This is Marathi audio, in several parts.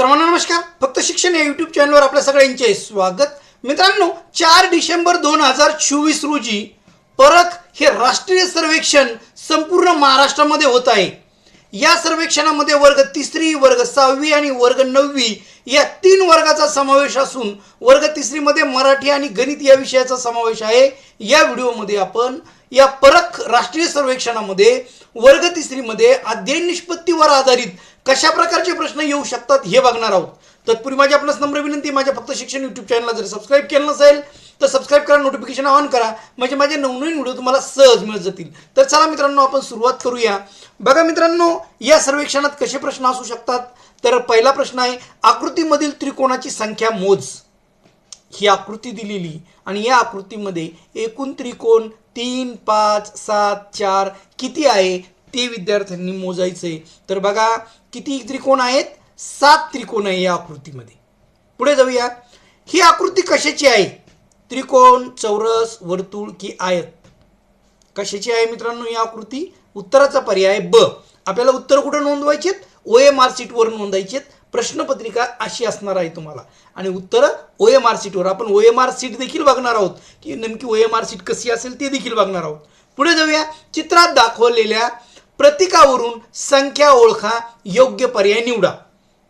सर्वांना नमस्कार. फक्त शिक्षण या यूट्यूब चॅनलवर आपल्या सगळ्यांचे स्वागत. मित्रांनो चार डिसेंबर दोन हजार चोवीस रोजी परख हे राष्ट्रीय सर्वेक्षण संपूर्ण महाराष्ट्रामध्ये होत आहे. या सर्वेक्षणामध्ये वर्ग तिसरी वर्ग सहावी आणि वर्ग नववी या तीन वर्गाचा समावेश असून वर्ग तिसरीमध्ये मराठी आणि गणित या विषयाचा समावेश आहे. या व्हिडिओमध्ये आपण या परख राष्ट्रीय सर्वेक्षणामध्ये वर्ग तिसरीमध्ये अध्ययन निष्पत्तीवर आधारित कशा प्रकारचे प्रश्न येऊ शकतात हे बघणार आहोत. तत्पूर्वी माझी आपणास नम्र विनंती माझ्या फक्त शिक्षण यूट्यूब चॅनलला जर सबस्क्राईब केलं नसेल तर सबस्क्राईब करा नोटिफिकेशन ऑन करा. म्हणजे माझे नवनवीन व्हिडिओ तुम्हाला सहज मिळत जातील. तर चला मित्रांनो आपण सुरुवात करूया. बघा मित्रांनो या सर्वेक्षणात कसे प्रश्न असू शकतात? तर पहिला प्रश्न आहे आकृतीमधील त्रिकोणाची संख्या मोज. ही आकृती दिलेली आणि या आकृतीमध्ये एकूण त्रिकोण तीन पाच सात चार किती आहे? ते विद्यार्थ्यांनी मोजायचे तर बघा किती त्रिकोण आहेत? सात त्रिकोण आहे या आकृतीमध्ये. पुढे जाऊया. ही आकृती कशाची आहे? त्रिकोण चौरस वर्तुळ की आयत? कशाची आहे मित्रांनो ही आकृती? उत्तराचा पर्याय ब. आपल्याला उत्तर कुठं नोंदवायचे ओ एम आर सीटवर नोंदायचे प्रश्नपत्रिका अशी असणार आहे तुम्हाला. आणि उत्तर ओ एम आर सीटवर आपण ओ एम आर सीट देखील बघणार आहोत. की नेमकी ओ एम आर सीट कशी असेल ते देखील बघणार आहोत. पुढे जाऊया. चित्रात दाखवलेल्या प्रतीकावरून संख्या ओळखा योग्य पर्याय निवडा.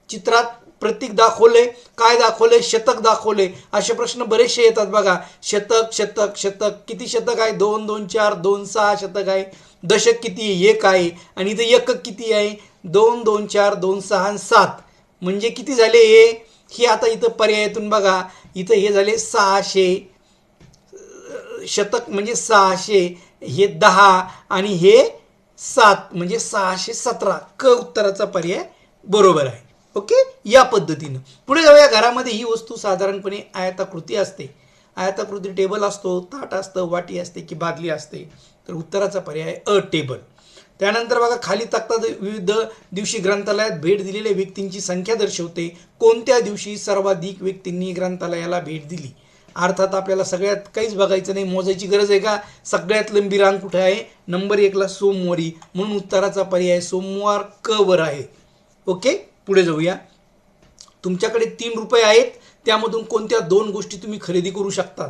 चित्रात प्रतीक दाखवले काय दाखवले शतक दाखवले असे प्रश्न बरेचसे येतात बघा. शतक शतक शतक किती शतक आहे? दोन दोन चार दोन सहा शतक आहे. दशक किती आहे? एक आहे. आणि इथं एकक किती आहे? दोन दोन चार दोन सहा आणि सात. म्हणजे किती झाले हे? हे आता इथं पर्यायातून बघा. इथं हे झाले सहाशे. शतक म्हणजे सहाशे. हे दहा आणि हे सात म्हणजे सहाशे सतरा. क उत्तराचा पर्याय बरोबर आहे. ओके? या पद्धतीनं. पुढे जाऊया. घरामध्ये ही वस्तू साधारणपणे आयताकृती असते. आयताकृती टेबल असतो ताट असतं वाटी असते की बादली असते. तर उत्तराचा पर्याय अ टेबल. त्यानंतर बघा खाली तक्तात विविध दिवशी ग्रंथालयात भेट दिलेल्या व्यक्तींची संख्या दर्शवते. कोणत्या दिवशी सर्वाधिक व्यक्तींनी ग्रंथालयाला भेट दिली? अर्थात आपल्याला सगळ्यात काहीच बघायचं नाही मोजायची गरज आहे का? सगळ्यात लंबी रांग कुठे आहे? नंबर एकला सोमवारी. म्हणून उत्तराचा पर्याय सोमवार क वर आहे. ओके? पुढे जाऊया. तुमच्याकडे तीन रुपये आहेत त्यामधून कोणत्या दोन गोष्टी तुम्ही खरेदी करू शकतात?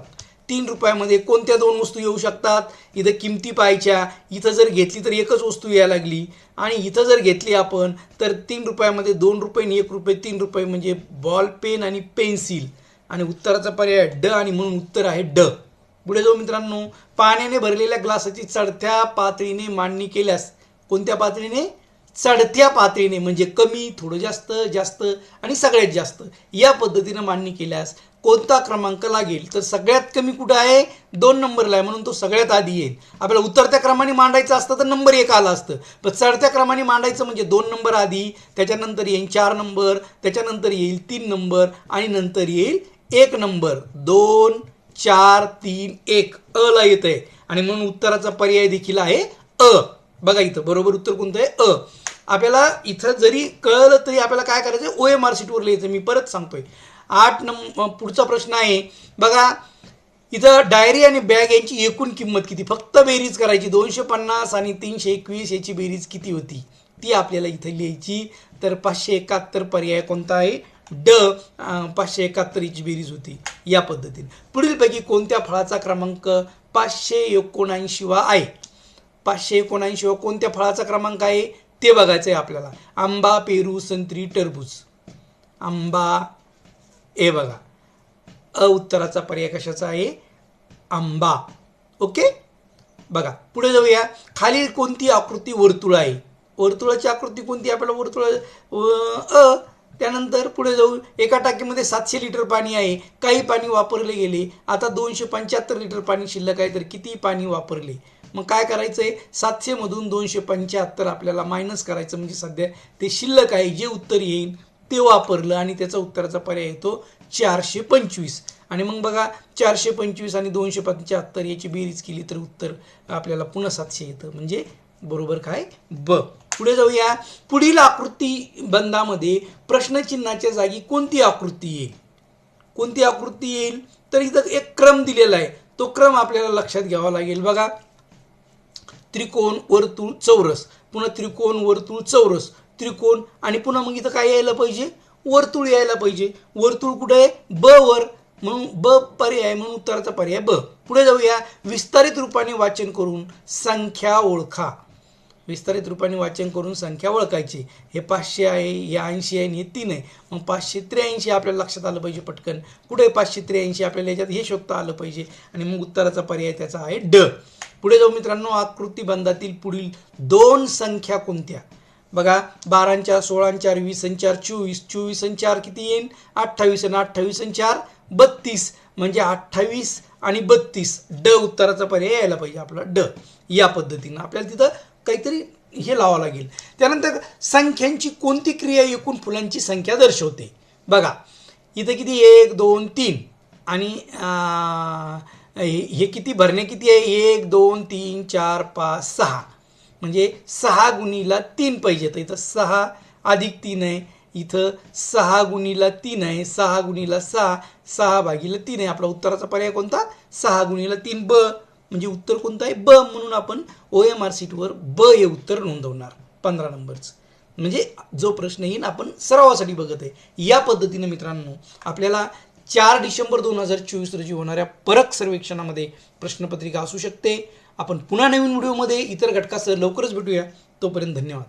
तीन रुपयामध्ये कोणत्या दोन वस्तू येऊ शकतात? इथं किमती पाहायच्या. इथं जर घेतली तर एकच वस्तू यायला लागली. आणि इथं जर घेतली आपण तर तीन रुपयामध्ये दोन रुपये आणि एक रुपये तीन रुपये म्हणजे बॉल पेन आणि पेन्सिल. आणि उत्तराचा पर्याय ड आणि म्हणून उत्तर आहे ड. पुढे जाऊ मित्रांनो पाण्याने भरलेल्या ग्लासाची चढत्या पातळीने मांडणी केल्यास कोणत्या पातळीने? चढत्या पातळीने म्हणजे कमी थोडं जास्त जास्त आणि सगळ्यात जास्त. या पद्धतीनं मांडणी केल्यास कोणता क्रमांक लागेल? तर सगळ्यात कमी कुठं आहे? दोन नंबरला आहे म्हणून तो सगळ्यात आधी येईल. आपल्याला उतरत्या क्रमाने मांडायचं असतं तर नंबर एक आला असतं. पण चढत्या क्रमाने मांडायचं म्हणजे दोन नंबर आधी त्याच्यानंतर येईल चार नंबर त्याच्यानंतर येईल तीन नंबर आणि नंतर येईल एक नंबर. दोन चार तीन एक. अ ला येत आहे आणि म्हणून उत्तराचा पर्याय देखील आहे अ. बघा इथं बरोबर उत्तर कोणतं आहे? अ. आपल्याला इथं जरी कळलं तरी आपल्याला काय करायचं ओ एम आर सीटवर लिहायचं मी परत सांगतोय. आठ नंबर पुढचा प्रश्न आहे. बघा इथं डायरी आणि बॅग यांची एकूण किंमत किती? फक्त बेरीज करायची दोनशे पन्नास आणि तीनशे एकवीस याची बेरीज किती होती? ती आपल्याला इथं लिहायची. तर पाचशे एकाहत्तर पर्याय कोणता आहे? ड पाचशे एकाहत्तरीची बेरीज होती या पद्धतीने. पुढीलपैकी कोणत्या फळाचा क्रमांक पाचशे एकोणऐंशी वा आहे? पाचशे एकोणऐंशी वा कोणत्या फळाचा क्रमांक आहे? ते बघायचं आहे आपल्याला. आंबा पेरू संत्री टरबूज. आंबा हे बघा. अ उत्तराचा पर्याय कशाचा आहे? आंबा. ओके? बघा पुढे जाऊया. खाली कोणती आकृती वर्तुळ आहे? वर्तुळाची आकृती कोणती? आपल्याला वर्तुळ अ त्यानंतर पुढे जाऊ एका टाकीमध्ये सातशे लिटर पाणी आहे. काही पाणी वापरले गेले. आता दोनशे पंच्याहत्तर लिटर पाणी शिल्लक आहे तर किती पाणी वापरले. मग काय करायचं आहे सातशेमधून दोनशे पंच्याहत्तर आपल्याला मायनस करायचं म्हणजे सध्या ते शिल्लक आहे जे उत्तर येईल ते वापरलं आणि त्याचा उत्तराचा पर्याय येतो चारशे पंचवीस. आणि मग बघा चारशे पंचवीस आणि दोनशे पंच्याहत्तर याची बेरीज केली तर उत्तर आपल्याला पुन्हा सातशे येतं. म्हणजे बरोबर काय? ब. पुढे जाऊया. पुढील आकृती बंधामध्ये प्रश्नचिन्हाच्या जागी कोणती आकृती येईल? कोणती आकृती येईल? तर इथं एक क्रम दिलेला आहे. तो क्रम आपल्याला लक्षात घ्यावा लागेल. बघा. त्रिकोण वर्तुळ चौरस. पुन्हा त्रिकोण वर्तुळ चौरस. त्रिकोण आणि पुन्हा मग इथं काय यायला पाहिजे? वर्तुळ यायला पाहिजे. वर्तुळ कुठे आहे? ब वर. म्हणून ब पर्याय म्हणून उत्तराचा पर्याय ब. पुढे जाऊया. विस्तारित रूपाने वाचन करून संख्या ओळखा. विस्तारित रूपाने वाचन करून संख्या ओळखायची. हे पाचशे आहे हे ऐंशी आहे आणि हे तीन आहे. मग पाचशे त्र्याऐंशी आपल्याला लक्षात आलं पाहिजे पटकन. कुठे पाचशे त्र्याऐंशी आपल्याला याच्यात हे शोधता आलं पाहिजे? आणि मग उत्तराचा पर्याय त्याचा आहे ड. पुढे जाऊ मित्रांनो आकृतीबंधातील पुढील दोन संख्या कोणत्या? बघा बारांचार सोळांचार वीस चोवीस. चोवीस किती येईल अठ्ठावीस आणि अठ्ठावीस चार बत्तीस. म्हणजे अठ्ठावीस आणि बत्तीस. ड उत्तराचा पर्याय यायला पाहिजे आपला. ड. या पद्धतीनं. आपल्याला तिथं काहीतरी हे लावावं लागेल. त्यानंतर संख्यांची कोणती क्रिया एकूण फुलांची संख्या दर्शवते? बघा इथं किती? एक दोन तीन. आणि हे हे किती? भरणे किती आहे? एक दोन तीन चार पाच सहा. म्हणजे सहा गुणीला तीन पाहिजे. तर इथं सहा अधिक तीन आहे. इथं सहा गुणीला तीन आहे. सहा गुणीला सहा. सहा भागीला तीन आहे. आपला उत्तराचा पर्याय कोणता? सहा गुणीला तीन. ब. म्हणजे उत्तर कोणतं आहे? ब म्हणून आपण ओ एम आर सीटवर ब हे उत्तर नोंदवणार. पंधरा नंबरचं म्हणजे जो प्रश्न येईन आपण सरावासाठी बघत आहे. या पद्धतीने मित्रांनो आपल्याला चार डिसेंबर दोन हजार चोवीस रोजी होणाऱ्या परक सर्वेक्षणामध्ये प्रश्नपत्रिका असू शकते. आपण पुन्हा नवीन व्हिडिओमध्ये इतर घटकासह लवकरच भेटूया. तोपर्यंत धन्यवाद.